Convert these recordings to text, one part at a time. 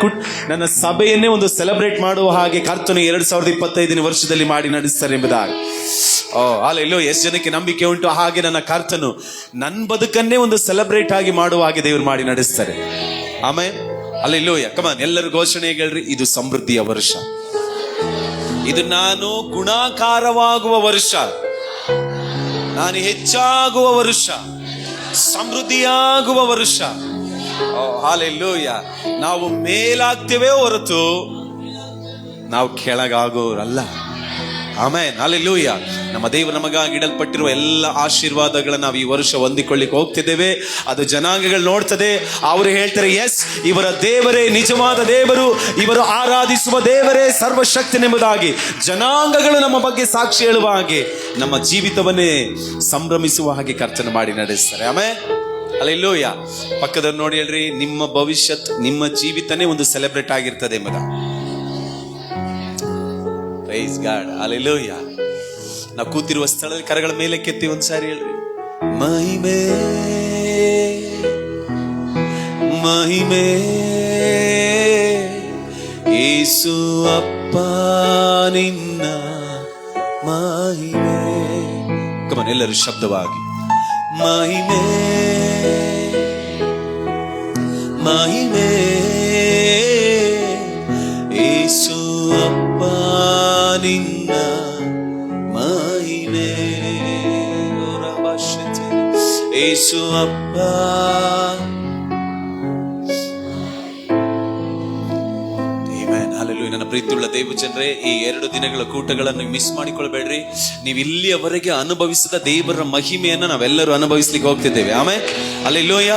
ಕುಟ್ ನನ್ನ ಸಭೆಯನ್ನೇ ಒಂದು ಸೆಲೆಬ್ರೇಟ್ ಮಾಡುವ ಹಾಗೆ ಕರ್ತನು ಎರಡು ಸಾವಿರದ ಇಪ್ಪತ್ತೈದನೇ ವರ್ಷದಲ್ಲಿ ಮಾಡಿ ನಡೆಸ್ತಾರೆ ಎಂಬುದಾಗಿ. ಓ ಅಲ್ಲ ಇಲ್ಲೋ ಎಷ್ಟು ಜನಕ್ಕೆ ನಂಬಿಕೆ ಉಂಟು? ಹಾಗೆ ನನ್ನ ಕರ್ತನು ನನ್ನ ಬದುಕನ್ನೇ ಒಂದು ಸೆಲೆಬ್ರೇಟ್ ಆಗಿ ಮಾಡುವ ಹಾಗೆ ದೇವರು ಮಾಡಿ ನಡೆಸ್ತಾರೆ. ಆಮೇಲೆ ಅಲ್ಲ ಇಲ್ಲೋ ಕಮನ್ ಎಲ್ಲರೂ ಘೋಷಣೆ ಹೇಳ್ರಿ, ಇದು ಸಮೃದ್ಧಿಯ ವರ್ಷ. ಇದು ನಾನು ಗುಣಾಕಾರವಾಗುವ ವರ್ಷ. ನಾನು ಹೆಚ್ಚಾಗುವ ವರ್ಷ. ಸಮೃದ್ಧಿಯಾಗುವ ವರ್ಷ. ಹಾಲೆಲ್ಲೂಯ್ಯ. ನಾವು ಮೇಲಾಗ್ತೇವೆ ಹೊರತು ನಾವು ಕೆಳಗಾಗೋರಲ್ಲ. ಆಮೇನ್. ಅಲ್ಲೆಲ್ಲೂಯ್ಯ ನಮ್ಮ ದೇವರು ನಮಗಾಗಿ ಇಡಲ್ಪಟ್ಟಿರುವ ಎಲ್ಲ ಆಶೀರ್ವಾದಗಳನ್ನ ನಾವು ಈ ವರ್ಷ ಹೊಂದಿಕೊಳ್ಳಿಕ್ಕೆ ಹೋಗ್ತಿದ್ದೇವೆ. ಅದು ಜನಾಂಗಗಳು ನೋಡ್ತದೆ. ಅವರು ಹೇಳ್ತಾರೆ ಎಸ್ ಇವರ ದೇವರೇ ನಿಜವಾದ ದೇವರು. ಇವರು ಆರಾಧಿಸುವ ದೇವರೇ ಸರ್ವಶಕ್ತಿ ಸರ್ವಶಕ್ತನೆಂಬುದಾಗಿ. ಜನಾಂಗಗಳು ನಮ್ಮ ಬಗ್ಗೆ ಸಾಕ್ಷಿ ಹೇಳುವ ಹಾಗೆ ನಮ್ಮ ಜೀವಿತವನ್ನೇ ಸಂಭ್ರಮಿಸುವ ಹಾಗೆ ಕರ್ತನ ಮಾಡಿ ನಡೆಸ್ತಾರೆ. ಆಮೇಲೆ ಅಲ್ಲೆಲ್ಲೂಯ್ಯ ಪಕ್ಕದವ್ರು ನೋಡಿ ಹೇಳ್ರಿ, ನಿಮ್ಮ ಭವಿಷ್ಯತ್, ನಿಮ್ಮ ಜೀವಿತನೇ ಒಂದು ಸೆಲೆಬ್ರೇಟ್ ಆಗಿರ್ತದೆ ಎಂಬುದ ಪ್ರೈಸ್ ಗಾಡ್ ಅಲ್ಲೆಲ್ಲೂಯ್ಯ ನಾವು ಕೂತಿರುವ ಸ್ಥಳದಲ್ಲಿ ಕರಗಳ ಮೇಲೆ ಕೆತ್ತಿ ಒಂದ್ಸಾರಿ ಹೇಳ್ರಿ. ಮಹಿಮೆ ಮಹಿಮೆ, ಏಸು ಅಪ್ಪ ನಿನ್ನ ಮಹಿಮೆ. ಕಮನ್ ಎಲ್ಲರೂ ಶಬ್ದವಾಗಿ. ಮಹಿಮೆ. ಮಹಿಮೆ. ಏಸು ಅಪ್ಪ ನಿನ್ನ ಮಹಿಮೆ. ಏಸು ಅಪ್ಪ ಪ್ರೀತಿಯುಳ್ಳ ದೇವ ಜನರೇ ಈ ಎರಡು ದಿನಗಳ ಕೂಟಗಳನ್ನು ಮಿಸ್ ಮಾಡಿಕೊಳ್ಬೇಡ್ರಿ. ನೀವು ಇಲ್ಲಿಯವರೆಗೆ ಅನುಭವಿಸಿದ ದೇವರ ಮಹಿಮೆಯನ್ನು ನಾವೆಲ್ಲರೂ ಅನುಭವಿಸ್ಲಿಕ್ಕೆ ಹೋಗ್ತಿದ್ದೇವೆ. ಆಮೇಲೆ ಲೋಯ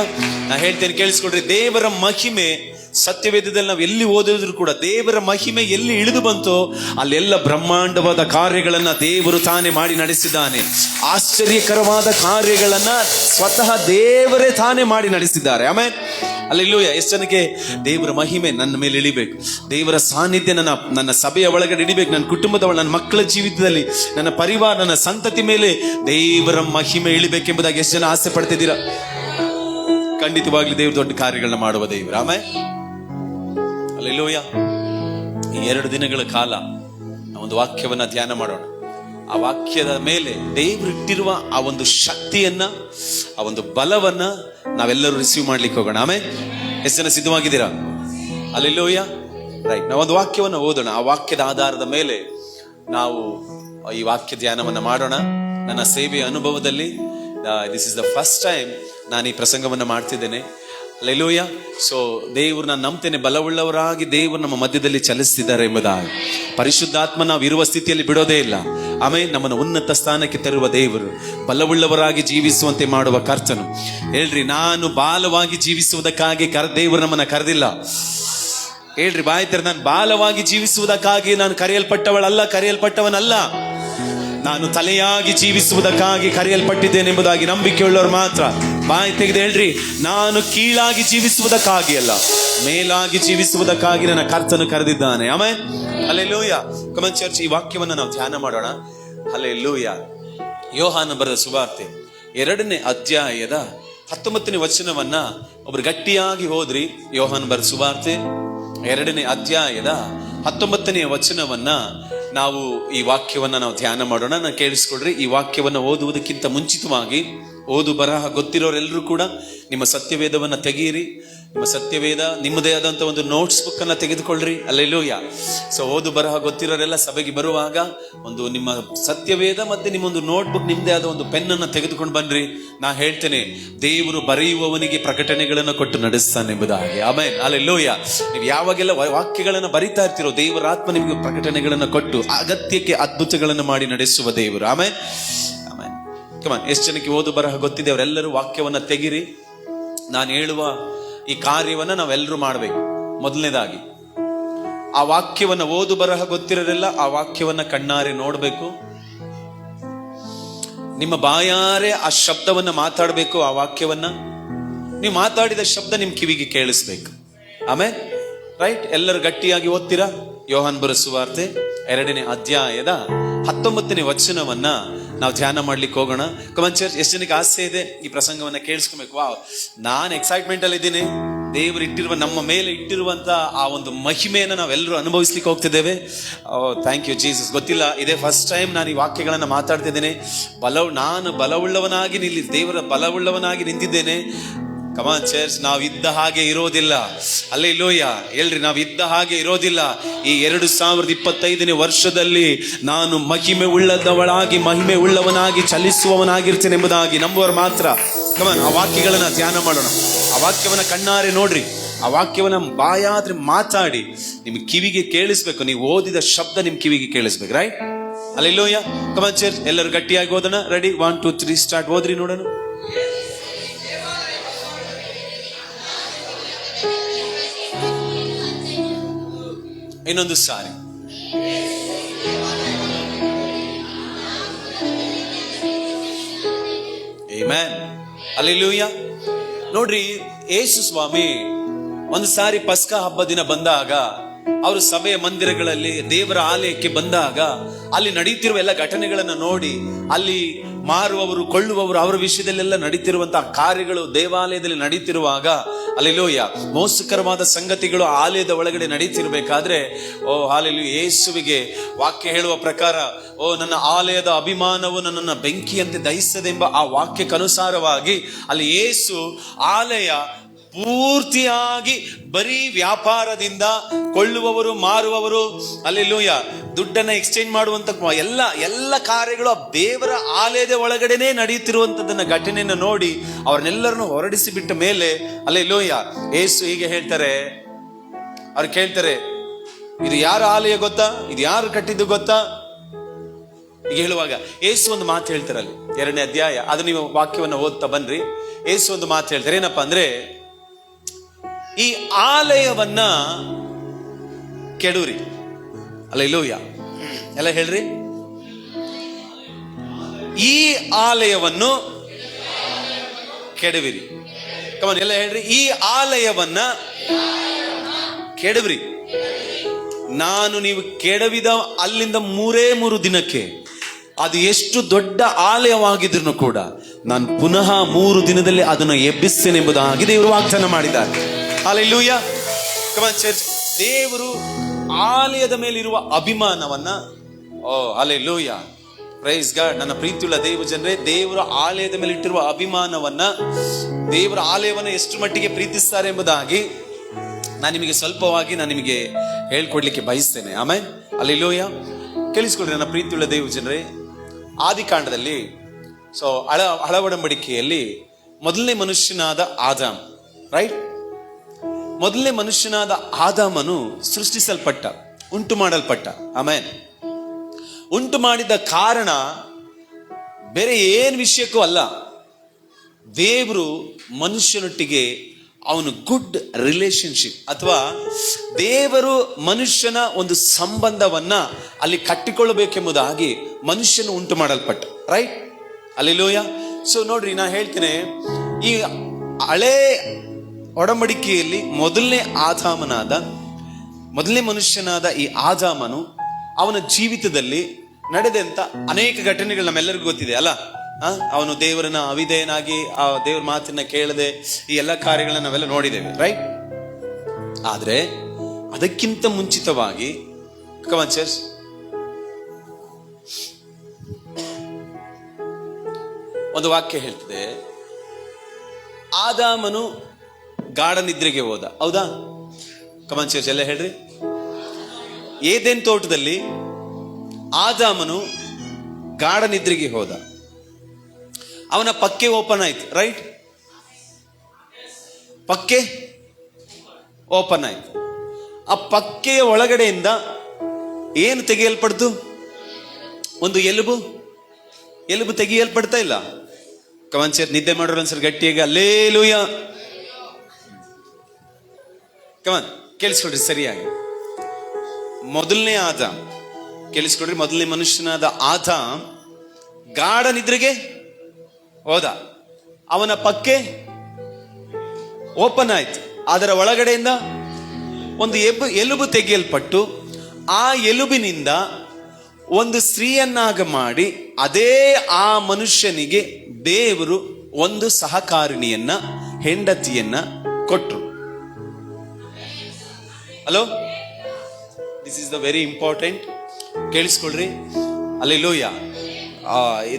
ನಾ ಹೇಳ್ತೇನೆ ಕೇಳಿಸ್ಕೊಡ್ರಿ ದೇವರ ಮಹಿಮೆ ಸತ್ಯವೇದದಲ್ಲಿ ನಾವು ಎಲ್ಲಿ ಓದಿದ್ರು ಕೂಡ ದೇವರ ಮಹಿಮೆ ಎಲ್ಲಿ ಇಳಿದು ಬಂತೋ, ಅಲ್ಲೆಲ್ಲ ಬ್ರಹ್ಮಾಂಡವಾದ ಕಾರ್ಯಗಳನ್ನ ದೇವರು ತಾನೇ ಮಾಡಿ ನಡೆಸಿದ್ದಾನೆ. ಆಶ್ಚರ್ಯಕರವಾದ ಕಾರ್ಯಗಳನ್ನ ಸ್ವತಃ ದೇವರೇ ತಾನೇ ಮಾಡಿ ನಡೆಸಿದ್ದಾರೆ. ಆಮೇಲೆ ಅಲ್ಲೆಲ್ಲೂ ಎಷ್ಟು ಜನಕ್ಕೆ? ದೇವರ ಮಹಿಮೆ ನನ್ನ ಮೇಲೆ ಇಳಿಬೇಕು. ದೇವರ ಸಾನ್ನಿಧ್ಯ ನನ್ನ ನನ್ನ ಸಭೆಯ ಒಳಗಡೆ ಇಳಿಬೇಕು. ನನ್ನ ಕುಟುಂಬದ ಒಳ- ನನ್ನ ಮಕ್ಕಳ ಜೀವಿತದಲ್ಲಿ, ನನ್ನ ಪರಿವಾರ, ನನ್ನ ಸಂತತಿ ಮೇಲೆ ದೇವರ ಮಹಿಮೆ ಇಳಿಬೇಕೆಂಬುದಾಗಿ ಎಷ್ಟು ಜನ ಆಸೆ ಪಡ್ತಿದ್ದೀರಾ? ಖಂಡಿತವಾಗ್ಲಿ ದೇವ್ರ ದೊಡ್ಡ ಕಾರ್ಯಗಳನ್ನ ಮಾಡುವ ದೇವ್ರ. ಆಮೇಲೆ ಅಲ್ಲೆಲ್ಲೂಯ ಎರಡು ದಿನಗಳ ಕಾಲ ಒಂದು ವಾಕ್ಯವನ್ನ ಧ್ಯಾನ ಮಾಡೋಣ. ಆ ವಾಕ್ಯದ ಮೇಲೆ ದೇವರು ಇಟ್ಟಿರುವ ಆ ಒಂದು ಶಕ್ತಿಯನ್ನ, ಆ ಒಂದು ಬಲವನ್ನ ನಾವೆಲ್ಲರೂ ರಿಸೀವ್ ಮಾಡ್ಲಿಕ್ಕೆ ಹೋಗೋಣ. ಆಮೇಲೆ ಎಷ್ಟು ಜನ ಸಿದ್ಧವಾಗಿದ್ದೀರಾ? ಅಲ್ಲೆಲ್ಲೋಯ್ಯ ರೈಟ್ ನಾವೊಂದು ವಾಕ್ಯವನ್ನು ಓದೋಣ. ಆ ವಾಕ್ಯದ ಆಧಾರದ ಮೇಲೆ ನಾವು ಈ ವಾಕ್ಯ ಧ್ಯಾನವನ್ನ ಮಾಡೋಣ. ನನ್ನ ಸೇವೆಯ ಅನುಭವದಲ್ಲಿ this is the first time ನಾನು ಈ ಪ್ರಸಂಗವನ್ನು ಮಾಡ್ತಿದ್ದೇನೆ. ಲೆಲೂಯ ಸೊ ದೇವರು ನಾನು ನಂಬ್ತೇನೆ, ಬಲವುಳ್ಳವರಾಗಿ ದೇವರು ನಮ್ಮ ಮಧ್ಯದಲ್ಲಿ ಚಲಿಸ್ತಿದ್ದಾರೆ ಎಂಬುದಾಗಿ. ಪರಿಶುದ್ಧಾತ್ಮ ನಾವು ಇರುವ ಸ್ಥಿತಿಯಲ್ಲಿ ಬಿಡೋದೇ ಇಲ್ಲ. ಆಮೇಲೆ ನಮ್ಮನ್ನು ಉನ್ನತ ಸ್ಥಾನಕ್ಕೆ ತರುವ ದೇವರು, ಬಲವುಳ್ಳವರಾಗಿ ಜೀವಿಸುವಂತೆ ಮಾಡುವ ಕರ್ತನು. ಹೇಳ್ರಿ, ನಾನು ಬಾಲವಾಗಿ ಜೀವಿಸುವುದಕ್ಕಾಗಿ ಕರ್, ದೇವರು ನಮ್ಮನ್ನು ಕರೆದಿಲ್ಲ. ಹೇಳ್ರಿ, ಬಾಯ್ತಾರೆ, ನಾನು ಬಾಲವಾಗಿ ಜೀವಿಸುವುದಕ್ಕಾಗಿ ನಾನು ಕರೆಯಲ್ಪಟ್ಟವಳಲ್ಲ, ಕರೆಯಲ್ಪಟ್ಟವನಲ್ಲ. ನಾನು ತಲೆಯಾಗಿ ಜೀವಿಸುವುದಕ್ಕಾಗಿ ಕರೆಯಲ್ಪಟ್ಟಿದ್ದೇನೆಂಬುದಾಗಿ ನಂಬಿಕೆಯುಳ್ಳವರು ಮಾತ್ರ. ಬಾಯಿ ತೆಗೆದು ಹೇಳ್ರಿ, ನಾನು ಕೀಳಾಗಿ ಜೀವಿಸುವುದಕ್ಕಾಗಿ ಅಲ್ಲ, ಮೇಲಾಗಿ ಜೀವಿಸುವುದಕ್ಕಾಗಿ ನನ್ನ ಕರ್ತನು ಕರೆದಿದ್ದಾನೆ. ಆಮೇಲೆ ಅಲ್ಲೇ ಲೂಯ ಕಮನ್ ಚರ್ಚ್ ಈ ವಾಕ್ಯವನ್ನು ನಾವು ಧ್ಯಾನ ಮಾಡೋಣ. ಅಲ್ಲೇ ಲೂಯ ಯೋಹಾನ ಬರೆದ ಸುವಾರ್ತೆ, ಎರಡನೇ ಅಧ್ಯಾಯದ ಹತ್ತೊಂಬತ್ತನೇ ವಚನವನ್ನ ಒಬ್ರು ಗಟ್ಟಿಯಾಗಿ ಹೋದ್ರಿ, ಯೋಹಾನ್ ಬರೆದ ಸುವಾರ್ತೆ, ಎರಡನೇ ಅಧ್ಯಾಯದ ಹತ್ತೊಂಬತ್ತನೆಯ ವಚನವನ್ನ ನಾವು ಈ ವಾಕ್ಯವನ್ನ ನಾವು ಧ್ಯಾನ ಮಾಡೋಣ. ನಾನು ಕೇಳಿಸ್ಕೊಡ್ರಿ, ಈ ವಾಕ್ಯವನ್ನ ಓದುವುದಕ್ಕಿಂತ ಮುಂಚಿತವಾಗಿ ಓದು ಬರಹ ಗೊತ್ತಿರೋರೆಲ್ಲರೂ ಕೂಡ ನಿಮ್ಮ ಸತ್ಯವೇದವನ್ನು ತೆಗೀರಿ. ನಿಮ್ಮ ಸತ್ಯವೇದ ನಿಮ್ಮದೇ ಆದಂಥ ಒಂದು ನೋಟ್ಸ್ ಬುಕ್ ಅನ್ನ ತೆಗೆದುಕೊಳ್ಳ್ರಿ. ಅಲ್ಲೆಲ್ಲೂಯ ಸೊ ಓದು ಬರಹ ಗೊತ್ತಿರೋರೆಲ್ಲ ಸಭೆಗೆ ಬರುವಾಗ ಒಂದು ನಿಮ್ಮ ಸತ್ಯವೇದ ಮತ್ತೆ ನಿಮ್ಮೊಂದು ನೋಟ್ ಬುಕ್ ನಿಮ್ಮದೇ ಆದ ಒಂದು ಪೆನ್ನನ್ನು ತೆಗೆದುಕೊಂಡು ಬನ್ನಿರಿ ನಾ ಹೇಳ್ತೇನೆ, ದೇವರು ಬರೆಯುವವನಿಗೆ ಪ್ರಕಟಣೆಗಳನ್ನು ಕೊಟ್ಟು ನಡೆಸ್ತಾನೆ ಎಂಬುದಾಗಿ ಆಮೇಲೆ ಅಲ್ಲೆಲ್ಲೂಯ ನೀವು ಯಾವಾಗೆಲ್ಲ ವಾಕ್ಯಗಳನ್ನು ಬರಿತಾ ಇರ್ತಿರೋ ದೇವರ ಆತ್ಮ ನಿಮಗೆ ಪ್ರಕಟಣೆಗಳನ್ನು ಕೊಟ್ಟು ಅಗತ್ಯಕ್ಕೆ ಅದ್ಭುತಗಳನ್ನು ಮಾಡಿ ನಡೆಸುವ ದೇವರು. ಆಮೇಲೆ ಕಮಾನ್ ಎಷ್ಟು ಜನಕ್ಕೆ ಓದು ಬರಹ ಗೊತ್ತಿದೆ? ಅವರೆಲ್ಲರೂ ವಾಕ್ಯವನ್ನ ತೆಗಿರಿ. ನಾನು ಹೇಳುವ ಈ ಕಾರ್ಯವನ್ನ ನಾವೆಲ್ಲರೂ ಮಾಡಬೇಕು. ಮೊದಲನೇದಾಗಿ, ಆ ವಾಕ್ಯವನ್ನ ಓದು ಬರಹ ಗೊತ್ತಿರೋದೆಲ್ಲ ಆ ವಾಕ್ಯವನ್ನ ಕಣ್ಣಾರೆ ನೋಡಬೇಕು. ನಿಮ್ಮ ಬಾಯಾರೆ ಆ ಶಬ್ದವನ್ನ ಮಾತಾಡಬೇಕು, ಆ ವಾಕ್ಯವನ್ನ. ನೀವು ಮಾತಾಡಿದ ಶಬ್ದ ನಿಮ್ ಕಿವಿಗೆ ಕೇಳಿಸ್ಬೇಕು. ಆಮೇಲೆ ರೈಟ್? ಎಲ್ಲರೂ ಗಟ್ಟಿಯಾಗಿ ಓದ್ತೀರಾ? ಯೋಹಾನ್ ಬರೆಸುವಾರ್ತೆ ಎರಡನೇ ಅಧ್ಯಾಯದ ಹತ್ತೊಂಬತ್ತನೇ ವಚನವನ್ನ ನಾವು ಧ್ಯಾನ ಮಾಡ್ಲಿಕ್ಕೆ ಹೋಗೋಣ. ಕಮನ್ ಚರ್ಚ್ ಎಷ್ಟು ಜನಕ್ಕೆ ಆಸೆ ಇದೆ? ಈ ಪ್ರಸಂಗವನ್ನ ಕೇಳಿಸ್ಕೊಬೇಕು. ವಾ ನಾನು ಎಕ್ಸೈಟ್ಮೆಂಟ್ ಅಲ್ಲಿ ಇದ್ದೀನಿ. ದೇವರು ಇಟ್ಟಿರುವ, ನಮ್ಮ ಮೇಲೆ ಇಟ್ಟಿರುವಂತ ಆ ಒಂದು ಮಹಿಮೆಯನ್ನು ನಾವೆಲ್ಲರೂ ಅನುಭವಿಸ್ಲಿಕ್ಕೆ ಹೋಗ್ತಿದ್ದೇವೆ. ಥ್ಯಾಂಕ್ ಯು ಜೀಸಸ್ ಗೊತ್ತಿಲ್ಲ, ಇದೇ ಫಸ್ಟ್ ಟೈಮ್ ನಾನು ಈ ವಾಕ್ಯಗಳನ್ನು ಮಾತಾಡ್ತಿದ್ದೇನೆ. ಬಲ ನಾನು ಬಲವುಳ್ಳವನಾಗಿ ನಿಲ್ಲಿ, ದೇವರ ಬಲವುಳ್ಳವನಾಗಿ ನಿಂತಿದ್ದೇನೆ. ಕಮಾನ್ ಚರ್ಚ್ ನಾವು ಇದ್ದ ಹಾಗೆ ಇರೋದಿಲ್ಲ. ಅಲ್ಲೇ ಲೋಯ ಹೇಳ್ರಿ ನಾವು ಇದ್ದ ಹಾಗೆ ಇರೋದಿಲ್ಲ. ಈ ಎರಡು ಸಾವಿರದ ಇಪ್ಪತ್ತೈದನೇ ವರ್ಷದಲ್ಲಿ ನಾನು ಮಹಿಮೆ ಉಳ್ಳದವಳಾಗಿ, ಮಹಿಮೆ ಉಳ್ಳವನಾಗಿ, ಚಲಿಸುವವನಾಗಿರ್ತೇನೆ ಎಂಬುದಾಗಿ ನಂಬುವರು ಮಾತ್ರ. ಕಮಾನ್ ಆ ವಾಕ್ಯಗಳನ್ನ ಧ್ಯಾನ ಮಾಡೋಣ. ಆ ವಾಕ್ಯವನ್ನ ಕಣ್ಣಾರೆ ನೋಡ್ರಿ. ಆ ವಾಕ್ಯವನ್ನ ಬಾಯಾದ್ರೆ ಮಾತಾಡಿ. ನಿಮ್ ಕಿವಿಗೆ ಕೇಳಿಸ್ಬೇಕು. ನೀವು ಓದಿದ ಶಬ್ದ ನಿಮ್ ಕಿವಿಗೆ ಕೇಳಿಸ್ಬೇಕು ರೈಟ್ ಲೋಯ ಕಮಾನ್ ಚರ್ಚ್ ಎಲ್ಲರೂ ಗಟ್ಟಿಯಾಗಿ ಓದೋಣ. Ready one two three start ಓದ್ರಿ ನೋಡೋಣ. ಇನ್ನೊಂದು ಸಾರಿ ಅಲ್ಲಿ ಲೂಯ್ಯ ನೋಡ್ರಿ ಯೇಸು ಸ್ವಾಮಿ, ಒಂದು ಸಾರಿ ಪಸ್ಕ ಹಬ್ಬ ದಿನ ಬಂದಾಗ, ಅವರು ಸಭೆಯ ಮಂದಿರಗಳಲ್ಲಿ ದೇವರ ಆಲಯಕ್ಕೆ ಬಂದಾಗ, ಅಲ್ಲಿ ನಡೀತಿರುವ ಎಲ್ಲ ಘಟನೆಗಳನ್ನು ನೋಡಿ, ಅಲ್ಲಿ ಮಾರುವವರು, ಕೊಳ್ಳುವವರು ಅವರ ವಿಷಯದಲ್ಲೆಲ್ಲ ನಡೀತಿರುವಂತಹ ಕಾರ್ಯಗಳು ದೇವಾಲಯದಲ್ಲಿ ನಡೀತಿರುವಾಗ ಅಲ್ಲಿ ಲೋಯ ಮೋಸಕರವಾದ ಸಂಗತಿಗಳು ಆಲಯದ ಒಳಗಡೆ ನಡೀತಿರ್ಬೇಕಾದ್ರೆ, ಓ ಹಾಲೆಲು ಯೇಸುವಿಗೆ ವಾಕ್ಯ ಹೇಳುವ ಪ್ರಕಾರ, ಓ, ನನ್ನ ಆಲಯದ ಅಭಿಮಾನವು ನನ್ನನ್ನು ಬೆಂಕಿಯಂತೆ ದಹಿಸದೆಂಬ ಆ ವಾಕ್ಯಕ್ಕನುಸಾರವಾಗಿ ಅಲ್ಲಿ ಯೇಸು ಆಲಯ ಪೂರ್ತಿಯಾಗಿ ಬರೀ ವ್ಯಾಪಾರದಿಂದ ಕೊಳ್ಳುವವರು, ಮಾರುವವರು ಅಲ್ಲಿ ಲೂಯ ದುಡ್ಡನ್ನ ಎಕ್ಸ್ಚೇಂಜ್ ಮಾಡುವಂತ ಎಲ್ಲ ಎಲ್ಲ ಕಾರ್ಯಗಳು ಆ ದೇವರ ಆಲಯದ ಒಳಗಡೆನೆ ನಡೆಯುತ್ತಿರುವಂತದನ್ನ ಘಟನೆಯನ್ನು ನೋಡಿ ಅವ್ರನ್ನೆಲ್ಲರನ್ನು ಹೊರಡಿಸಿ ಬಿಟ್ಟ ಮೇಲೆ ಅಲ್ಲಿ ಲೂಯ ಏಸು ಹೀಗೆ ಹೇಳ್ತಾರೆ. ಅವ್ರು ಕೇಳ್ತಾರೆ, ಇದು ಯಾರ ಆಲಯ ಗೊತ್ತಾ? ಇದು ಯಾರು ಕಟ್ಟಿದ್ದು ಗೊತ್ತಾ? ಈಗ ಹೇಳುವಾಗ ಏಸು ಒಂದು ಮಾತು ಹೇಳ್ತಾರೆ ಅಲ್ಲಿ ಎರಡನೇ ಅಧ್ಯಾಯ, ಅದು ನೀವು ವಾಕ್ಯವನ್ನು ಓದ್ತಾ ಬನ್ರಿ. ಏಸು ಒಂದು ಮಾತು ಹೇಳ್ತಾರೆ, ಏನಪ್ಪಾ ಅಂದ್ರೆ ಈ ಆಲಯವನ್ನ ಕೆಡೂರಿ. ಅಲ್ಲ ಇಲ್ಲೂಯ ಎಲ್ಲ ಹೇಳ್ರಿ. ಈ ಆಲಯವನ್ನು ಕೆಡವಿರಿ. ಕಮನ್ ಎಲ್ಲ ಹೇಳ್ರಿ. ಈ ಆಲಯವನ್ನ ಕೆಡವ್ರಿ. ನಾನು ನೀವು ಕೆಡವಿದ ಅಲ್ಲಿಂದ ಮೂರೇ ಮೂರು ದಿನಕ್ಕೆ ಅದು ಎಷ್ಟು ದೊಡ್ಡ ಆಲಯವಾಗಿದ್ರು ಕೂಡ ನಾನು ಪುನಃ ಮೂರು ದಿನದಲ್ಲಿ ಅದನ್ನು ಎಬ್ಬಿಸ್ತೇನೆ ಎಂಬುದಾಗಿ ದೇವರು ವಾಗ್ದಾನ ಮಾಡಿದ್ದಾರೆ. ಅಲ್ಲೆಲ್ಲೂಯ ಕಮನ್ ಚರ್ಚ್ ದೇವರು ಆಲಯದ ಮೇಲಿರುವ ಅಭಿಮಾನವನ್ನ, ಓ ಅಲ್ಲೆಲ್ಲೂಯ ಪ್ರೈಸ್ ಗಾಡ್ ನನ್ನ ಪ್ರೀತಿಯುಳ್ಳ ದೇವ ಜನರೇ, ದೇವರ ಆಲಯದ ಮೇಲೆ ಇಟ್ಟಿರುವ ಅಭಿಮಾನವನ್ನ, ದೇವರ ಆಲಯವನ್ನ ಎಷ್ಟು ಮಟ್ಟಿಗೆ ಪ್ರೀತಿಸ್ತಾರೆ ಎಂಬುದಾಗಿ ನಾನು ನಿಮಗೆ ಸ್ವಲ್ಪವಾಗಿ ನಾನು ನಿಮಗೆ ಹೇಳ್ಕೊಡ್ಲಿಕ್ಕೆ ಬಯಸ್ತೇನೆ. ಆಮೇಲೆ ಅಲ್ಲಿ ಲೋಯ ಕೇಳಿಸ್ಕೊಳ್ರಿ ನನ್ನ ಪ್ರೀತಿಯುಳ್ಳ ದೇವ ಜನರೇ. ಆದಿಕಾಂಡದಲ್ಲಿ ಸೊ ಅಳ, ಅಳವಡಂಬಡಿಕೆಯಲ್ಲಿ ಮೊದಲನೇ ಮನುಷ್ಯನಾದ ಆದಾಮ್ ರೈಟ್ ಮೊದಲನೇ ಮನುಷ್ಯನಾದ ಆದಾಮನು ಸೃಷ್ಟಿಸಲ್ಪಟ್ಟ, ಉಂಟು ಮಾಡಲ್ಪಟ್ಟ. ಆಮೇನ್. ಉಂಟು ಮಾಡಿದ ಕಾರಣ ಬೇರೆ ಏನು ವಿಷಯಕ್ಕೂ ಅಲ್ಲ. ದೇವರು ಮನುಷ್ಯನೊಟ್ಟಿಗೆ ಅವನು ಗುಡ್ ರಿಲೇಶನ್ಶಿಪ್ ಅಥವಾ ದೇವರು ಮನುಷ್ಯನ ಒಂದು ಸಂಬಂಧವನ್ನ ಅಲ್ಲಿ ಕಟ್ಟಿಕೊಳ್ಳಬೇಕೆಂಬುದಾಗಿ ಮನುಷ್ಯನು ಉಂಟು ಮಾಡಲ್ಪಟ್ಟ. ರೈಟ್? ಅಲ್ಲಿ ಲೋಯ ಸೊ ನೋಡ್ರಿ, ನಾ ಹೇಳ್ತೇನೆ, ಈ ಹಳೆ ಒಡಂಬಡಿಕೆಯಲ್ಲಿ ಮೊದಲನೇ ಆದಾಮನಾದ, ಮೊದಲನೇ ಮನುಷ್ಯನಾದ ಈ ಆದಾಮನು ಅವನ ಜೀವಿತದಲ್ಲಿ ನಡೆದಂತ ಅನೇಕ ಘಟನೆಗಳು ನಮ್ಮೆಲ್ಲರಿಗೂ ಗೊತ್ತಿದೆ, ಅಲ್ಲ? ಅವನು ದೇವರನ್ನ ಅವಿಧೇಯನಾಗಿ, ಆ ದೇವರ ಮಾತನ್ನ ಕೇಳದೆ ಈ ಎಲ್ಲ ಕಾರ್ಯಗಳನ್ನ ನಾವೆಲ್ಲ ನೋಡಿದ್ದೇವೆ ರೈಟ್ ಆದ್ರೆ ಅದಕ್ಕಿಂತ ಮುಂಚಿತವಾಗಿ ಕಮಚರ್ಸ್ ಒಂದು ವಾಕ್ಯ ಹೇಳ್ತದೆ, ಆದಾಮನು ಗಾಢ ನಿದ್ರೆಗೆ ಹೋದ. ಹೌದಾ? ಕಮಂಚರ್ಸ್ ಎಲ್ಲ ಹೇಳ್ರಿ. ಏದೇನ್ ತೋಟದಲ್ಲಿ ಆದಾಮನು ಗಾಢ ನಿದ್ರೆಗೆ ಹೋದ. ಅವನ ಪಕ್ಕೆ ಓಪನ್ ಆಯ್ತು ರೈಟ್ ಪಕ್ಕೆ ಓಪನ್ ಆಯ್ತು. ಆ ಪಕ್ಕೆಯ ಒಳಗಡೆಯಿಂದ ಏನು ತೆಗೆಯಲ್ಪಡ್ತು? ಒಂದು ಎಲುಬು? ಎಲುಬು ತೆಗೆಯಲ್ಪಡ್ತಾ ಇಲ್ಲ. ಕಮಂಚರ್ ನಿದ್ದೆ ಮಾಡೋರು ಒಂದ್ಸರಿ ಗಟ್ಟಿಯಾಗಿ ಅಲ್ಲೇ ಲೂಯ ಕಮನ್ ಕೇಳಿಸ್ಕೊಡ್ರಿ ಸರಿಯಾಗಿ. ಮೊದಲನೇ ಆದ ಕೇಳಿಸ್ಕೊಡ್ರಿ, ಮೊದಲನೇ ಮನುಷ್ಯನಾದ ಆತ ಗಾಢ ನಿದ್ರೆಗೆ ಹೋದ. ಅವನ ಪಕ್ಕೆ ಓಪನ್ ಆಯ್ತು. ಅದರ ಒಳಗಡೆಯಿಂದ ಒಂದು ಎಬ್, ಎಲುಬು ತೆಗೆಯಲ್ಪಟ್ಟು ಆ ಎಲುಬಿನಿಂದ ಒಂದು ಸ್ತ್ರೀಯನ್ನಾಗ ಮಾಡಿ ಅದೇ ಆ ಮನುಷ್ಯನಿಗೆ ದೇವರು ಒಂದು ಸಹಕಾರಿಣಿಯನ್ನ, ಹೆಂಡತಿಯನ್ನ ಕೊಟ್ರು. Hello this is the very important ಕೇಳಿಸ್ಕೊಳ್ರಿ. ಅಲ್ಲಿ ಲೋಯ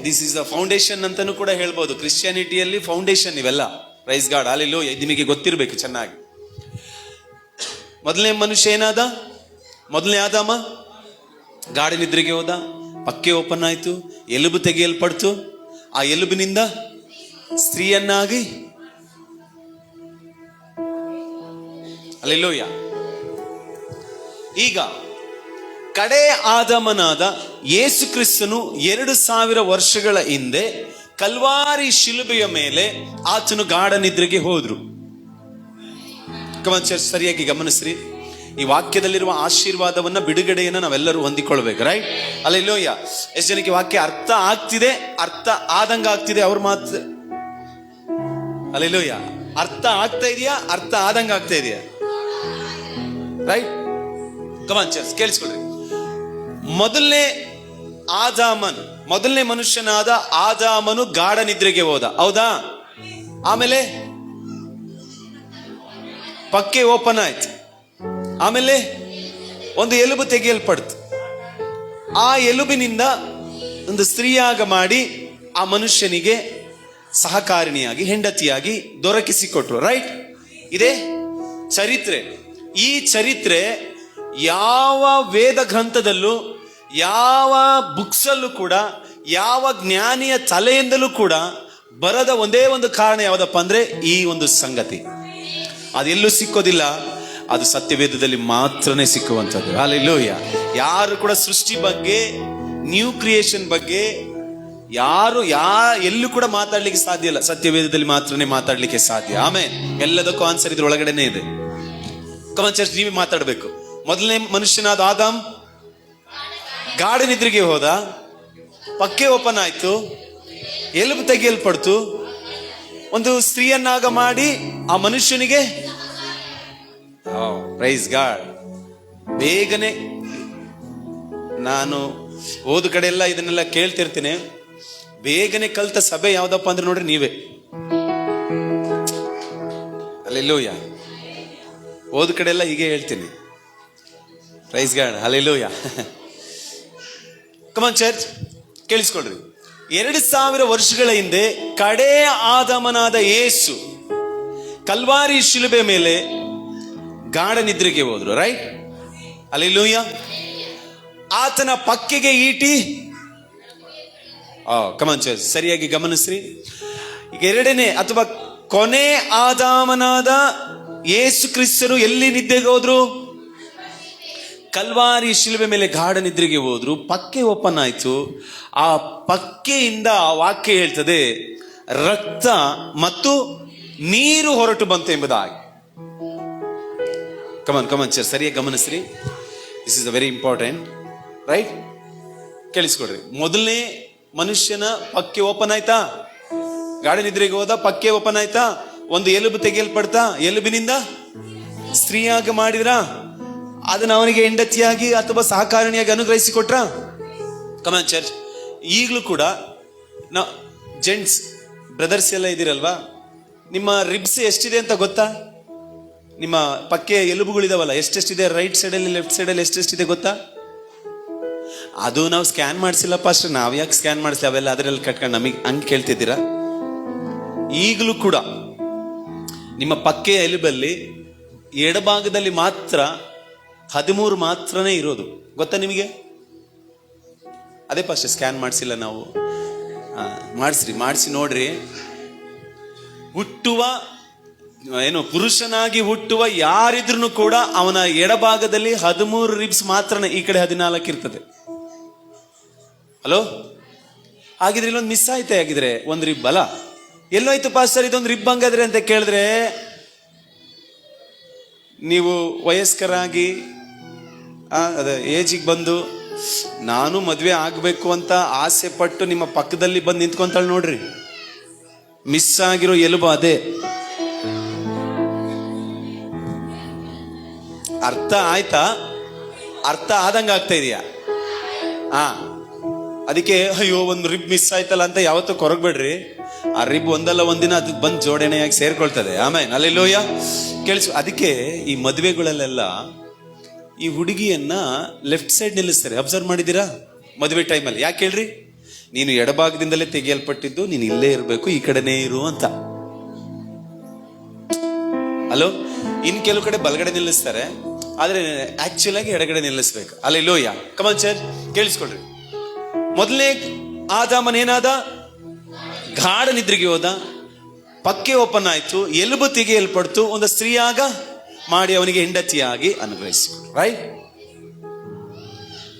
ದಿಸ್ ಇಸ್ ದ ಫೌಂಡೇಶನ್ ಅಂತಾನೂ ಕೂಡ ಹೇಳ್ಬೋದು. ಕ್ರಿಶ್ಚಿಯಾನಿಟಿಯಲ್ಲಿ ಫೌಂಡೇಶನ್ ಇವೆಲ್ಲ. ಗಾಡ್ ಅಲ್ಲಿ ಲೋಯ ನಿಮಗೆ ಗೊತ್ತಿರಬೇಕು ಚೆನ್ನಾಗಿ. ಮೊದಲನೇ ಮನುಷ್ಯ ಏನಾದ? ಮೊದಲನೇ ಆದಾಮ? ಗಾಡಿ ನಿದ್ರೆಗೆ ಹೋದ. ಪಕ್ಕೆ ಓಪನ್ ಆಯಿತು. ಎಲುಬು ತೆಗೆಯಲ್ಪಡ್ತು. ಆ ಎಲುಬಿನಿಂದ ಸ್ತ್ರೀಯನ್ನಾಗಿ. ಅಲ್ಲೆಲ್ಲೋಯ್ಯ ಈಗ ಕಡೆ ಆದಮನಾದ ಯೇಸು ಕ್ರಿಸ್ತನು ಎರಡು ಸಾವಿರ ವರ್ಷಗಳ ಹಿಂದೆ ಕಲ್ವಾರಿ ಶಿಲುಬೆಯ ಮೇಲೆ ಆತನು ಗಾಢ ನಿದ್ರೆಗೆ ಹೋದ್ರು ಸರಿಯಾಗಿ ಗಮನಿಸ್ರಿ. ಈ ವಾಕ್ಯದಲ್ಲಿರುವ ಆಶೀರ್ವಾದವನ್ನ ಬಿಡುಗಡೆಯನ್ನ ನಾವೆಲ್ಲರೂ ಹೊಂದಿಕೊಳ್ಬೇಕು ರೈಟ್ ಅಲ್ಲ ಇಲ್ಲೋಯ್ಯ ಎಷ್ಟು ಜನಕ್ಕೆ ವಾಕ್ಯ ಅರ್ಥ ಆಗ್ತಿದೆ? ಅರ್ಥ ಆದಂಗ ಆಗ್ತಿದೆ ಅವ್ರ ಮಾತು? ಅಲ್ಲ ಇಲ್ಲೋಯ್ಯ ಅರ್ಥ ಆಗ್ತಾ ಇದೆಯಾ? ಅರ್ಥ ಆದಂಗ ಆಗ್ತಾ ಇದೆಯಾ? ರೈಟ್ ಕಮಾನ್ ಚರ್ಸ್ ಕೇಳಿಸ್ಕೊಳ್ರಿ. ಮೊದಲನೇ ಆದಾಮನ್ ಮೊದಲನೇ ಮನುಷ್ಯನಾದ ಆದಾಮನು ಗಾಢ ನಿದ್ರೆಗೆ ಹೋದ. ಹೌದಾ? ಆಮೇಲೆ ಪಕ್ಕೆ ಓಪನ್ ಆಯ್ತು. ಆಮೇಲೆ ಒಂದು ಎಲುಬು ತೆಗೆಯಲ್ಪಡ್ತು. ಆ ಎಲುಬಿನಿಂದ ಒಂದು ಸ್ತ್ರೀಯಾಗ ಮಾಡಿ ಆ ಮನುಷ್ಯನಿಗೆ ಸಹಕಾರಿಣಿಯಾಗಿ, ಹೆಂಡತಿಯಾಗಿ ದೊರಕಿಸಿಕೊಟ್ರು. ರೈಟ್ ಇದೇ ಚರಿತ್ರೆ. ಈ ಚರಿತ್ರೆ ಯಾವ ವೇದ ಗ್ರಂಥದಲ್ಲೂ, ಯಾವ ಬುಕ್ಸಲ್ಲೂ ಕೂಡ, ಯಾವ ಜ್ಞಾನಿಯ ತಲೆಯಿಂದಲೂ ಕೂಡ ಬರದ ಒಂದೇ ಒಂದು ಕಾರಣ ಯಾವುದಪ್ಪ ಅಂದ್ರೆ ಈ ಒಂದು ಸಂಗತಿ. ಅದೆಲ್ಲೂ ಸಿಕ್ಕೋದಿಲ್ಲ, ಅದು ಸತ್ಯವೇದದಲ್ಲಿ ಮಾತ್ರನೇ ಸಿಕ್ಕುವಂಥದ್ದು. ಅಲ್ಲೆಲ್ಲೂಯ್ಯ ಯಾರು ಕೂಡ ಸೃಷ್ಟಿ ಬಗ್ಗೆ ನ್ಯೂ ಕ್ರಿಯೇಷನ್ ಬಗ್ಗೆ ಯಾರು, ಯಾ, ಎಲ್ಲೂ ಕೂಡ ಮಾತಾಡ್ಲಿಕ್ಕೆ ಸಾಧ್ಯ ಇಲ್ಲ. ಸತ್ಯವೇದದಲ್ಲಿ ಮಾತ್ರನೇ ಮಾತಾಡ್ಲಿಕ್ಕೆ ಸಾಧ್ಯ. ಆಮೇಲೆ ಎಲ್ಲದಕ್ಕೂ ಆನ್ಸರ್ ಇದ್ರ ಒಳಗಡೆನೆ ಇದೆ. ಕಮನ್ ಚರ್ಚ್ ನೀವೇ ಮಾತಾಡಬೇಕು. ಮೊದಲನೇ ಮನುಷ್ಯನಾದ ಆದಾಮ್ ಗಾಡಿ ನಿದ್ರೆಗೆ ಹೋದ. ಪಕ್ಕೆ ಓಪನ್ ಆಯ್ತು. ಎಲುಬು ತೆಗೆಯಲ್ಪಡ್ತು. ಒಂದು ಸ್ತ್ರೀಯನ್ನಾಗ ಮಾಡಿ ಆ ಮನುಷ್ಯನಿಗೆ ಪ್ರೈಸ್ ಗಾಡ್ ಬೇಗನೆ ನಾನು ಓದು ಕಡೆ ಎಲ್ಲ ಇದನ್ನೆಲ್ಲ ಕೇಳ್ತಿರ್ತೀನಿ. ಬೇಗನೆ ಕಲ್ತ ಸಭೆ ಯಾವ್ದಪ್ಪ ಅಂದ್ರೆ ನೋಡ್ರಿ ನೀವೇ. ಅಲ್ಲೆಲ್ಲೂಯ್ಯ ಓದ್ ಕಡೆ ಎಲ್ಲ ಹೀಗೆ ಹೇಳ್ತೀನಿ. Praise God alleluia come on church ಕೇಳಿಸ್ಕೊಳ್ರಿ. ಎರಡು ಸಾವಿರ ವರ್ಷಗಳ ಹಿಂದೆ ಕಡೆ ಆದಮನಾದ ಯೇಸು ಕಲ್ವಾರಿ ಶಿಲುಬೆ ಮೇಲೆ ಗಾಢ ನಿದ್ರೆಗೆ ಹೋದ್ರು ರೈಟ್ ಅಲ್ಲೆಲ್ಲೂಯ ಆತನ ಪಕ್ಕೆಗೆ ಈಟಿ. ಓ ಕಮನ್ ಚರ್ಚ್ ಸರಿಯಾಗಿ ಗಮನಿಸ್ರಿ. ಈಗ ಎರಡನೇ ಅಥವಾ ಕೊನೆ ಆದಾಮನಾದ ಯೇಸು ಕ್ರಿಸ್ತರು ಎಲ್ಲಿ ನಿದ್ದೆಗೆ ಹೋದ್ರು? ಕಲ್ವಾರಿ ಶಿಲುಬೆ ಮೇಲೆ ಗಾಢ ನಿದ್ರೆಗೆ ಹೋದ್ರು. ಪಕ್ಕೆ ಓಪನ್ ಆಯಿತು. ಆ ಪಕ್ಕೆಯಿಂದ ಆ ವಾಕ್ಯ ಹೇಳ್ತದೆ, ರಕ್ತ ಮತ್ತು ನೀರು ಹೊರಟು ಬಂತು ಎಂಬುದಾಗಿ. ಕಮನ್ ಕಮನ್ ಸರ್ ಸರಿಯಾಗಿ ಗಮನಿಸ್ರಿ. This is a very important right ಕೇಳಿಸ್ಕೊಡ್ರಿ. ಮೊದಲನೇ ಮನುಷ್ಯನ ಪಕ್ಕೆ ಓಪನ್ ಆಯ್ತಾ? ಗಾಡಿ ನಿದ್ರೆಗೆ ಹೋದ, ಪಕ್ಕೆ ಓಪನ್ ಆಯ್ತಾ? ಒಂದು ಎಲುಬು ತೆಗೆಯಲ್ಪಡ್ತಾ? ಎಲುಬಿನಿಂದ ಸ್ತ್ರೀಯಾಗಿ ಮಾಡಿದ್ರ? ಅದನ್ನ ಅವನಿಗೆ ಹೆಂಡತಿಯಾಗಿ ಅಥವಾ ಸಹಕಾರಣಿಯಾಗಿ ಅನುಗ್ರಹಿಸಿ ಅನುಗ್ರಹಿಸಿಕೊಟ್ರ ಕಮಾನ್ ಚರ್ಚ್ ಈಗಲೂ ಕೂಡ ನಾ ಜೆಂಟ್ಸ್ ಬ್ರದರ್ಸ್ ಎಲ್ಲ ಇದ್ದೀರಲ್ವಾ? ನಿಮ್ಮ ರಿಬ್ಸ್ ಎಷ್ಟಿದೆ ಅಂತ ಗೊತ್ತಾ? ನಿಮ್ಮ ಪಕ್ಕೆ ಎಲುಬುಗಳಿದಾವಲ್ಲ, ಎಷ್ಟೆಷ್ಟಿದೆ? ರೈಟ್ ಸೈಡಲ್ಲಿ ಲೆಫ್ಟ್ ಸೈಡಲ್ಲಿ ಎಷ್ಟೆಷ್ಟಿದೆ ಗೊತ್ತಾ? ಅದು ನಾವು ಸ್ಕ್ಯಾನ್ ಮಾಡಿಸಿಲ್ಲಪ್ಪ ಅಷ್ಟೇ. ನಾವು ಯಾಕೆ ಸ್ಕ್ಯಾನ್ ಮಾಡಿಸಿಲ್ಲ? ಅವೆಲ್ಲ ಅದರಲ್ಲಿ ಕಟ್ಕೊಂಡು ನಮಗೆ ಹಂಗೆ ಕೇಳ್ತಿದ್ದೀರಾ? ಈಗಲೂ ಕೂಡ ನಿಮ್ಮ ಪಕ್ಕೆ ಎಲುಬಲ್ಲಿ ಎಡಭಾಗದಲ್ಲಿ ಮಾತ್ರ ಹದಿಮೂರು ಮಾತ್ರನೇ ಇರೋದು. ಗೊತ್ತಾ ನಿಮಗೆ? ಅದೇ ಫಸ್ಟ್ ಸ್ಕ್ಯಾನ್ ಮಾಡಿಸಿಲ್ಲ ನಾವು. ಮಾಡಿಸ್ರಿ, ಮಾಡಿಸಿ ನೋಡ್ರಿ. ಹುಟ್ಟುವ, ಏನು, ಪುರುಷನಾಗಿ ಹುಟ್ಟುವ ಯಾರಿದ್ರು ಕೂಡ ಅವನ ಎಡಭಾಗದಲ್ಲಿ ಹದಿಮೂರು ರಿಬ್ಸ್ ಮಾತ್ರ ಈ ಕಡೆ ಹದಿನಾಲ್ಕು ಇರ್ತದೆ. ಹಲೋ? ಹಾಗಿದ್ರೆ ಇಲ್ಲೊಂದು ಮಿಸ್ ಆಯ್ತೆ ಆಗಿದ್ರೆ ಒಂದು ರಿಬ್ ಅಲ್ಲ? ಎಲ್ಲೋಯ್ತು ಪಾಸ್ಟರ್, ಇದೊಂದು ರಿಬ್ ಹಂಗಾದ್ರೆ ಅಂತ ಕೇಳಿದ್ರೆ, ನೀವು ವಯಸ್ಕರಾಗಿ ಅದೇ ಏಜಿಗೆ ಬಂದು, ನಾನು ಮದುವೆ ಆಗಬೇಕು ಅಂತ ಆಸೆ ಪಟ್ಟು ನಿಮ್ಮ ಪಕ್ಕದಲ್ಲಿ ಬಂದು ನಿಂತ್ಕೊಂತಾಳೆ ನೋಡ್ರಿ. ಮಿಸ್ ಆಗಿರೋ ಎಲುಬು ಅದೇ. ಅರ್ಥ ಆಯ್ತಾ? ಅರ್ಥ ಆದಂಗ ಆಗ್ತಾ ಇದೆಯಾ? ಹಾ ಅದಕ್ಕೆ, ಅಯ್ಯೋ, ಒಂದು ರಿಬ್ ಮಿಸ್ ಆಯ್ತಲ್ಲ ಅಂತ ಯಾವತ್ತೂ ಕೊರಗಬೇಡ್ರಿ. ಆ ರಿಬ್ ಒಂದಲ್ಲ ಒಂದಿನ ಅದಕ್ಕೆ ಬಂದು ಜೋಡಣೆಯಾಗಿ ಸೇರ್ಕೊಳ್ತದೆ. ಆಮೇಲೆ ಅಲ್ಲೆಲ್ಲೋಯ್ಯ? ಕೇಳಿಸ್, ಅದಕ್ಕೆ ಈ ಮದುವೆಗಳಲ್ಲೆಲ್ಲ ಈ ಹುಡುಗಿಯನ್ನ ಲೆಫ್ಟ್ ಸೈಡ್ ನಿಲ್ಲಿಸ್ತಾರೆ ಅಬ್ಸರ್ವ್ ಮಾಡಿದ್ದೀರಾ? ಮದುವೆ ಟೈಮಲ್ಲಿ ಯಾಕೆ ಹೇಳ್ರಿ? ನೀನು ಎಡಭಾಗದಿಂದಲೇ ತೆಗೆಯಲ್ಪಟ್ಟಿದ್ದು, ನೀನು ಇಲ್ಲೇ ಇರಬೇಕು, ಈ ಕಡೆನೇ ಇರು ಅಂತ. ಹಲೋ ಇನ್ ಕೆಲವು ಕಡೆ ಬಲಗಡೆ ನಿಲ್ಲಿಸ್ತಾರೆ. ಆದ್ರೆ ಆಕ್ಚುಲ್ ಆಗಿ ಎಡಗಡೆ ನಿಲ್ಲಿಸ್ಬೇಕು. ಅಲ್ಲ ಇಲ್ಲೋಯ್ಯ ಕಮಲ್ ಸರ್ ಕೇಳಿಸ್ಕೊಳ್ರಿ. ಮೊದಲನೇ ಆದಾಮನೇನಾದ ಗಾಢ ನಿದ್ರೆಗೆ ಹೋದ. ಪಕ್ಕೆ ಓಪನ್ ಆಯ್ತು. ಎಲುಬು ತೆಗೆಯಲ್ಪಡ್ತು. ಒಂದು ಸ್ತ್ರೀಯಾಗ ಮಾಡಿ ಅವನಿಗೆ ಹೆಂಡತಿಯಾಗಿ ಅನುಭವಿಸಿ ರೈಟ್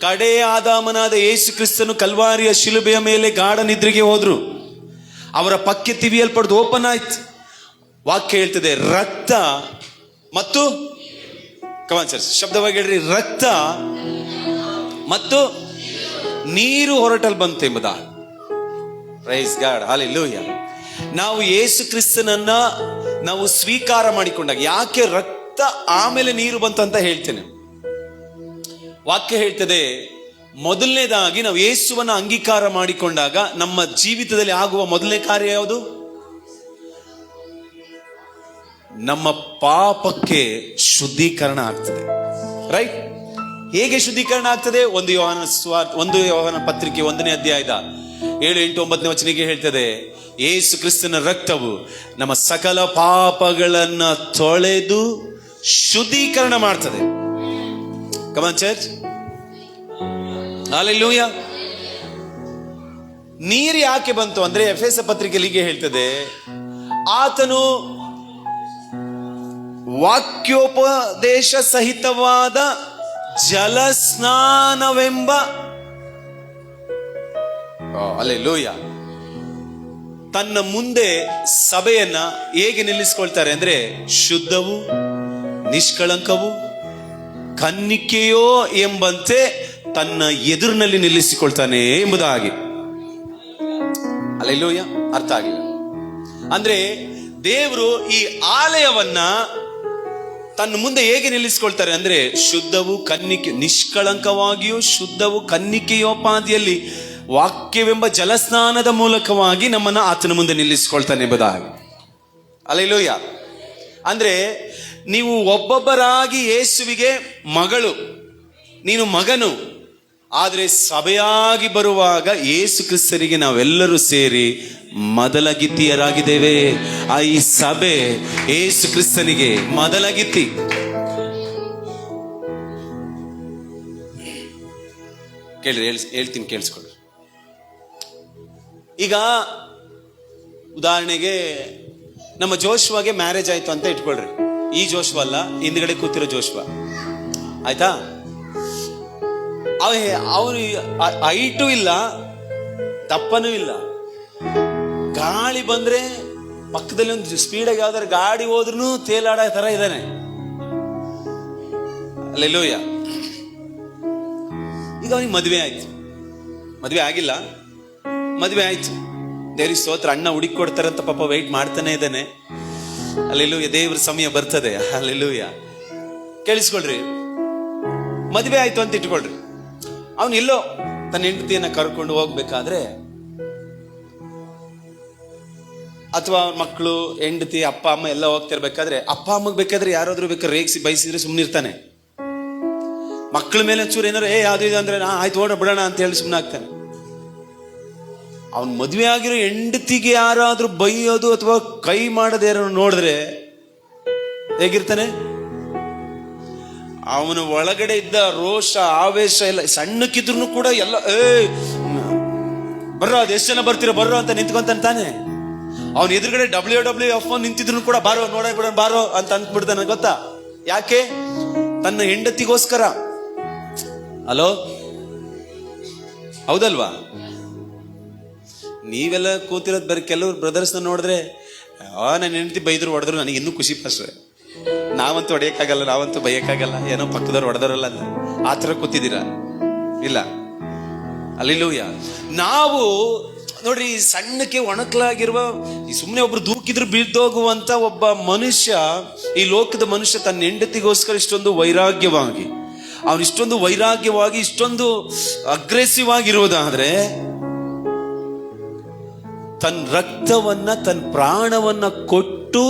ಕಡೆ ಆದಾಮನಾದ ಯೇಸು ಕ್ರಿಸ್ತನು ಕಲ್ವಾರಿಯ ಶಿಲುಬೆಯ ಮೇಲೆ ಗಾಢ ನಿದ್ರೆಗೆ ಹೋದ್ರು. ಅವರ ಪಕ್ಕೆ ತಿವಿಯಲ್ಪಡ್ದು ಓಪನ್ ಆಯ್ತು. ವಾಕ್ಯ ಹೇಳ್ತದೆ ರಕ್ತ ಮತ್ತು ಕಮಾನ್ ಸರ್ ಶಬ್ದವಾಗಿ ಹೇಳ್ರಿ ರಕ್ತ ಮತ್ತು ನೀರು ಹೊರಟಲ್ ಬಂತು ಎಂಬುದ ರೈಸ್ ಗಾಡ್ ಹಾಲೆಲೂಯ ನಾವು ಯೇಸು ಕ್ರಿಸ್ತನನ್ನ ನಾವು ಸ್ವೀಕಾರ ಮಾಡಿಕೊಂಡಾಗ ಯಾಕೆ ರಕ್ತ ಆಮೇಲೆ ನೀರು ಬಂತು ಅಂತ ಹೇಳ್ತೇನೆ. ವಾಕ್ಯ ಹೇಳ್ತದೆ, ಮೊದಲನೇದಾಗಿ ನಾವು ಯೇಸುವನ್ನ ಅಂಗೀಕಾರ ಮಾಡಿಕೊಂಡಾಗ ನಮ್ಮ ಜೀವಿತದಲ್ಲಿ ಆಗುವ ಮೊದಲನೇ ಕಾರ್ಯ ಯಾವುದು? ನಮ್ಮ ಪಾಪಕ್ಕೆ ಶುದ್ಧೀಕರಣ ಆಗ್ತದೆ. ರೈಟ್ ಹೇಗೆ ಶುದ್ಧೀಕರಣ ಆಗ್ತದೆ? ಒಂದು ಯೋಹನ ಸ್ವಾರ್ಥ ಒಂದು ಯೋಹನ ಪತ್ರಿಕೆ ಒಂದನೇ ಅಧ್ಯಾಯದ ಏಳು, ಎಂಟು, ಒಂಬತ್ತನೇ ವಚನಿಗೆ ಹೇಳ್ತದೆ, ಯೇಸು ಕ್ರಿಸ್ತನ ರಕ್ತವು ನಮ್ಮ ಸಕಲ ಪಾಪಗಳನ್ನ ತೊಳೆದು ಶುದ್ಧೀಕರಣ ಮಾಡ್ತದೆ. ಕಮಾನ್ ಚರ್ಚ್ ಹಾಲೆಲ್ಲೂಯ ನೀರು ಯಾಕೆ ಬಂತು ಅಂದ್ರೆ ಎಫ್ ಎಸ್ ಪತ್ರಿಕೆಯಲ್ಲಿ ಹೀಗೆ ಹೇಳ್ತದೆ, ಆತನು ವಾಕ್ಯೋಪದೇಶ ಸಹಿತವಾದ ಜಲಸ್ನಾನವೆಂಬ ಅಲ್ಲೇ ಲೋಯ ತನ್ನ ಮುಂದೆ ಸಭೆಯನ್ನ ಹೇಗೆ ನಿಲ್ಲಿಸ್ಕೊಳ್ತಾರೆ ಅಂದ್ರೆ ಶುದ್ಧವು ನಿಷ್ಕಳಂಕವು ಕನ್ನಿಕೆಯೋ ಎಂಬಂತೆ ತನ್ನ ಎದುರಿನಲ್ಲಿ ನಿಲ್ಲಿಸಿಕೊಳ್ತಾನೆ ಎಂಬುದಾಗಿ. ಅಲ್ಲೆಲ್ಲೋಯ್ಯ ಅರ್ಥ ಆಗಿಲ್ಲ. ಅಂದ್ರೆ ದೇವರು ಈ ಆಲಯವನ್ನ ತನ್ನ ಮುಂದೆ ಹೇಗೆ ನಿಲ್ಲಿಸಿಕೊಳ್ತಾರೆ ಅಂದ್ರೆ ಶುದ್ಧವು ಕನ್ನಿಕೆ, ನಿಷ್ಕಳಂಕವಾಗಿಯೂ ಶುದ್ಧವು ಕನ್ನಿಕೆಯೋಪಾದಿಯಲ್ಲಿ ವಾಕ್ಯವೆಂಬ ಜಲಸ್ನಾನದ ಮೂಲಕವಾಗಿ ನಮ್ಮನ್ನ ಆತನ ಮುಂದೆ ನಿಲ್ಲಿಸಿಕೊಳ್ತಾನೆ ಎಂಬುದಾಗಿ. ಅಲ್ಲೆಲ್ಲೋಯ್ಯ ಅಂದ್ರೆ ನೀವು ಒಬ್ಬೊಬ್ಬರಾಗಿ ಯೇಸುವಿಗೆ ಮಗಳು, ನೀನು ಮಗನು. ಆದರೆ ಸಭೆಯಾಗಿ ಬರುವಾಗ ಯೇಸು ಕ್ರಿಸ್ತರಿಗೆ ನಾವೆಲ್ಲರೂ ಸೇರಿ ಮೊದಲ ಗಿತ್ತಿಯರಾಗಿದ್ದೇವೆ ಆ ಈ ಸಭೆ ಯೇಸು ಕ್ರಿಸ್ತನಿಗೆ ಮೊದಲ ಗಿತ್ತಿ ಕೇಳಿ ಹೇಳ್- ಹೇಳ್ತೀನಿ, ಕೇಳಿಸ್ಕೊಳ್ಳಿ. ಈಗ ಉದಾಹರಣೆಗೆ ನಮ್ಮ ಜೋಶ್ವಾಗೆ ಮ್ಯಾರೇಜ್ ಆಯ್ತು ಅಂತ ಇಟ್ಕೊಳ್ರಿ. ಈ ಜೋಶ್ವ ಅಲ್ಲ, ಹಿಂದ್ಗಡೆ ಕೂತಿರೋ ಜೋಶ್ವ. ಆಯ್ತಾ? ಅವ ಅವನು ಹೈಟು ಇಲ್ಲ, ದಪ್ಪನೂ ಇಲ್ಲ. ಗಾಳಿ ಬಂದ್ರೆ ಪಕ್ಕದಲ್ಲಿ ಒಂದು ಸ್ಪೀಡಾಗಿ ಯಾವ್ದಾರು ಗಾಡಿ ಹೋದ್ರೂ ತೇಲಾಡೋ ತರ ಇದ್ದಾನೆ. ಅಲ್ಲೆಲ್ಲೋಯ್ಯ ಈಗ ಅವನಿಗೆ ಮದುವೆ ಆಯ್ತು. ಮದುವೆ ಆಗಿಲ್ಲ. ಮದುವೆ ಆಯ್ತು. ದೇವ್ರಿಗೆ ಸ್ತೋತ್ರ, ಅಣ್ಣ ಹುಡುಕಿ ಕೊಡ್ತಾರಂತ ಪಾಪ ವೆಯ್ಟ್ ಮಾಡ್ತಾನೆ ಇದ್ದಾನೆ. ಅಲ್ಲೆಲ್ಲೂಯ್ಯ ದೇವ್ರ ಸಮಯ ಬರ್ತದೆ. ಅಲ್ಲೆಲ್ಲೂಯ ಕೇಳಿಸ್ಕೊಳ್ರಿ. ಮದುವೆ ಆಯ್ತು ಅಂತ ಇಟ್ಕೊಳ್ರಿ. ಅವನು ಎಲ್ಲೋ ತನ್ನ ಹೆಂಡತಿಯನ್ನ ಕರ್ಕೊಂಡು ಹೋಗ್ಬೇಕಾದ್ರೆ ಅಥವಾ ಮಕ್ಕಳು ಹೆಂಡತಿ, ಅಪ್ಪ, ಅಮ್ಮ ಎಲ್ಲ ಹೋಗ್ತಿರ್ಬೇಕಾದ್ರೆ ಅಪ್ಪ, ಅಮ್ಮಗೆ ಬೇಕಾದ್ರೆ ಯಾರಾದ್ರೂ ಬೇಕಾದ್ರೆ ರೇಗಿಸಿ ಬಯಸಿದ್ರೆ ಸುಮ್ಮನಿರ್ತಾನೆ ಮಕ್ಕಳ ಮೇಲೆ ಚೂರು ಏನಾರು ಏ ಯಾವ್ದು ಇದು ಅಂದ್ರೆ, ನಾ ಆಯ್ತು ಓಡ ಬಿಡೋಣ ಅಂತ ಹೇಳಿ ಸುಮ್ಮನೆ ಆಗ್ತಾನೆ ಅವನ್ ಮದುವೆ ಆಗಿರೋ ಹೆಂಡತಿಗೆ ಯಾರಾದರೂ ಬೈಯೋದು ಅಥವಾ ಕೈ ಮಾಡದೆ ನೋಡಿದ್ರೆ ಹೇಗಿರ್ತಾನೆ? ಅವನ ಒಳಗಡೆ ಇದ್ದ ರೋಷ, ಆವೇಶ ಎಲ್ಲ ಸಣ್ಣಕ್ಕಿದ್ರು ಕೂಡ ಎಲ್ಲ ಏ ಬರ್ರೋ, ಅದು ಎಷ್ಟು ಜನ ಬರ್ತೀರೋ ಬರ್ರೋ ಅಂತ ನಿಂತ್ಕೊಂತಾನೆ ತಾನೆ? ಅವನ ಎದುರುಗಡೆ ಡಬ್ಲ್ಯೂ ಡಬ್ಲ್ಯೂ ಎಫ್ ನಿಂತಿದ್ರು ಕೂಡ ಬಾರೋ ನೋಡಕ್ ಬಿಡೋಣ, ಬಾರೋ ಅಂತ ಅಂದ್ಬಿಡ್ತಾನೆ ಗೊತ್ತಾ? ಯಾಕೆ? ತನ್ನ ಹೆಂಡತಿಗೋಸ್ಕರ. ಹಲೋ? ಹೌದಲ್ವಾ? ನೀವೆಲ್ಲ ಕೂತಿರೋದು ಬರೀ ಕೆಲವ್ರು ಬ್ರದರ್ಸ್ನ ನೋಡಿದ್ರೆ, ಆ ನನ್ನ ಹೆಂಡತಿ ಬೈದ್ರು ಹೊಡೆದ್ರು ನನಗೆ ಇನ್ನೂ ಖುಷಿ ಫಸ್ಟ್ ನಾವಂತೂ ಹೊಡೆಯೋಕ್ಕಾಗಲ್ಲ, ನಾವಂತೂ ಬೈಯೋಕ್ಕಾಗಲ್ಲ. ಏನೋ ಪಕ್ಕದವ್ರು ಹೊಡೆದವ್ರಲ್ಲ ಅಂತ ಆ ಥರ ಕೂತಿದ್ದೀರ? ಇಲ್ಲ. ಅಲ್ಲಿಲ್ಲೂಯ್ಯ ನಾವು, ನೋಡ್ರಿ ಸಣ್ಣಕ್ಕೆ ಒಣಕಲಾಗಿರುವ, ಈ ಸುಮ್ಮನೆ ಒಬ್ರು ದೂಕಿದ್ರು ಬಿದ್ದೋಗುವಂತ ಒಬ್ಬ ಮನುಷ್ಯ, ಈ ಲೋಕದ ಮನುಷ್ಯ ತನ್ನ ಹೆಂಡತಿಗೋಸ್ಕರ ಇಷ್ಟೊಂದು ವೈರಾಗ್ಯವಾಗಿ, ಅವನು ಇಷ್ಟೊಂದು ವೈರಾಗ್ಯವಾಗಿ, ಇಷ್ಟೊಂದು ಅಗ್ರೆಸಿವ್ ಆಗಿರುವುದಾದ್ರೆ ತನ್ನ ರಕ್ತವನ್ನ ತನ್ನ ಪ್ರಾಣವನ್ನ ಕೊಟ್ಟು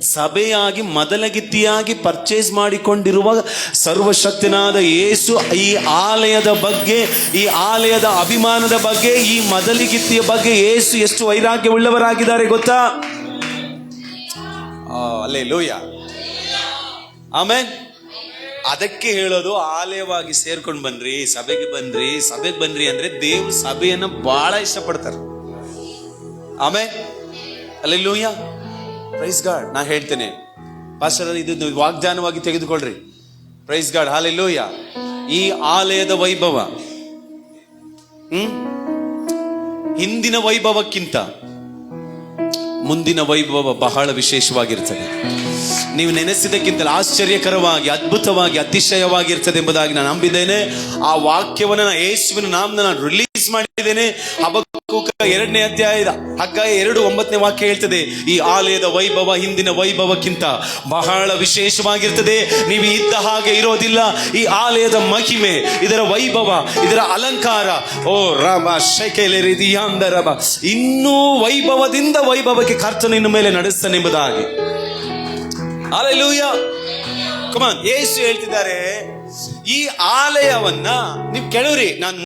ಸಭೆಯಾಗಿ, ಮೊದಲಗಿತ್ತಿಯಾಗಿ ಪರ್ಚೇಸ್ ಮಾಡಿಕೊಂಡಿರುವ ಸರ್ವಶಕ್ತನಾದ ಯೇಸು ಈ ಆಲಯದ ಬಗ್ಗೆ, ಈ ಆಲಯದ ಅಭಿಮಾನದ ಬಗ್ಗೆ, ಈ ಮೊದಲಿಗಿತ್ತಿಯ ಬಗ್ಗೆ ಯೇಸು ಎಷ್ಟು ವೈರಾಗ್ಯವುಳ್ಳವರಾಗಿದ್ದಾರೆ ಗೊತ್ತಾ? ಅಲ್ಲೇ ಲೋಯ ಆಮೇಲೆ ಅದಕ್ಕೆ ಹೇಳೋದು ಆಲಯವಾಗಿ ಸೇರ್ಕೊಂಡು ಬನ್ರಿ ಸಭೆಗೆ ಬನ್ರಿ ಸಭೆಗೆ ಬನ್ರಿ ಅಂದ್ರೆ ದೇವ್ರ ಸಭೆಯನ್ನು ಬಹಳ ಇಷ್ಟಪಡ್ತಾರೆ. ಅಲ್ಲಿ ಲೂಯ್ಯ ಪ್ರೈಸ್ ಗಾಡ್ ನಾ ಹೇಳ್ತೇನೆ. ಪಾಸ್ಟರ್, ಇದು ನೀವು ವಾಗ್ದಾನವಾಗಿ ತೆಗೆದುಕೊಳ್ಳ್ರಿ ಪ್ರೈಸ್ ಗಾಡ್ ಲೂಯ್ಯ ಈ ಆಲಯದ ವೈಭವ. ಹ್ಮ್? ಹಿಂದಿನ ವೈಭವಕ್ಕಿಂತ ಮುಂದಿನ ವೈಭವ ಬಹಳ ವಿಶೇಷವಾಗಿರ್ತದೆ. ನೀವು ನೆನೆಸಿದಕ್ಕಿಂತಲೂ ಆಶ್ಚರ್ಯಕರವಾಗಿ, ಅದ್ಭುತವಾಗಿ, ಅತಿಶಯವಾಗಿರ್ತದೆ ಎಂಬುದಾಗಿ ನಾನು ನಂಬಿದ್ದೇನೆ. ಆ ವಾಕ್ಯವನ್ನು ನಾನು ಯೇಸುವಿನ ನಾಮನ ನಾನು ರಿಲೀಸ್ ಮಾಡಿದ್ದೇನೆ. ಹಬಕ್ಕೂಕ ಎರಡನೇ ಅಧ್ಯಾಯದ ಹಗ್ಗ ಎರಡು ಒಂಬತ್ತನೇ ವಾಕ್ಯ ಹೇಳ್ತದೆ, ಈ ಆಲಯದ ವೈಭವ ಹಿಂದಿನ ವೈಭವಕ್ಕಿಂತ ಬಹಳ ವಿಶೇಷವಾಗಿರ್ತದೆ. ನೀವು ಇದ್ದ ಹಾಗೆ ಇರೋದಿಲ್ಲ. ಈ ಆಲಯದ ಮಹಿಮೆ, ಇದರ ವೈಭವ, ಇದರ ಅಲಂಕಾರ. ಓ ರಾಮ ರಮ ಇನ್ನೂ ವೈಭವದಿಂದ ವೈಭವಕ್ಕೆ ಕರ್ತನ ಇನ್ನು ಮೇಲೆ ನಡೆಸ್ತಾನೆ ಎಂಬುದಾಗಿ ಅಲೆಲೂಯ ಕಮಾನ್ ಯೇಸು ಹೇಳ್ತಿದ್ದಾರೆ, ಈ ಆಲಯವನ್ನ ನೀವು ಕೆಳವ್ರಿ ನಾನು